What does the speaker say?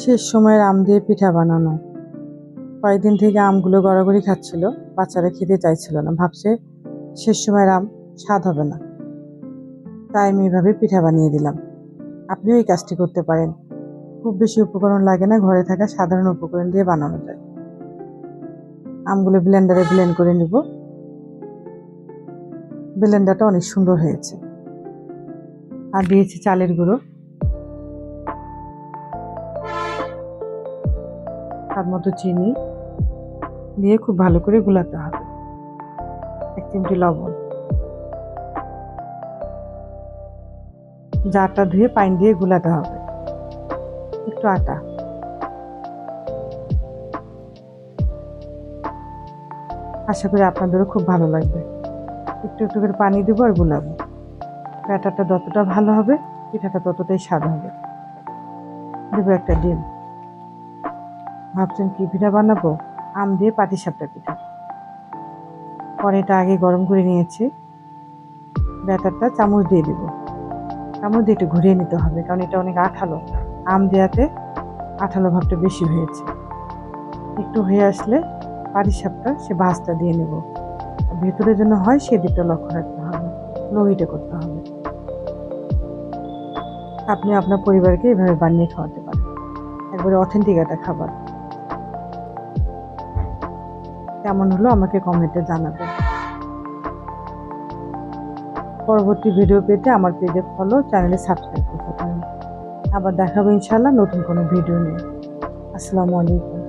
শেষ সময়ের আম দিয়ে পিঠা বানানো। কয়েকদিন থেকে আমগুলো গড়াগড়ি খাচ্ছিল, বাচ্চারা খেতে চাইছিল না, ভাবছে শেষ সময়ের আম স্বাদ হবে না। তাই আমি এভাবে পিঠা বানিয়ে দিলাম। আপনিও এই কাজটি করতে পারেন। খুব বেশি উপকরণ লাগে না, ঘরে থাকা সাধারণ উপকরণ দিয়ে বানানো যায়। আমগুলো ব্লেন্ডারে ব্লেন্ড করে নিব। ব্লেন্ডারটা অনেক সুন্দর হয়েছে। আর দিয়েছি চালের গুঁড়ো। তার মতো চিনি দিয়ে খুব ভালো করে গুলাতে হবে। এক চিমটি লবণ। জারটা ধুয়ে পানি দিয়ে গুলাতে হবে। একটু আটা। আশা করি আপনাদেরও খুব ভালো লাগবে। একটু একটু করে পানি দেবো আর গুলাবো। ব্যাটারটা যতটা ভালো হবে, পিঠাটা ততটাই স্বাদ হবে। দেবো একটা ডিম। ভাবছেন কি পিঠা বানাবো? আম দিয়ে পাটিসাপটা পিঠা। কড়াইটা আগে গরম করে নিয়েছি। ব্যাটারটা চামচ দিয়ে দিব। চামচ দিয়ে একটু ঘুরিয়ে নিতে হবে, কারণ এটা অনেক আঠালো। আম দেওয়াতে আঠালো ভাবটা বেশি হয়েছে। একটু হয়ে আসলে পাটিসাপটা সে ভাজটা দিয়ে নেব। ভেতরে যেন হয় সেদিকটা লক্ষ্য রাখতে হবে লোহিটা করতে হবে। আপনি আপনার পরিবারকে এভাবে বানিয়ে খাওয়াতে পারেন। একবারে অথেন্টিক একটা খাবার। কেমন হলো আমাকে কমেন্টে জানাবেন পরবর্তী ভিডিও পেতে আমার পেজে ফলো চ্যানেলে সাবস্ক্রাইব করতে পারেন। আবার দেখাবো ইনশাল্লাহ নতুন কোনো ভিডিও নিয়ে। আসসালামু আলাইকুম।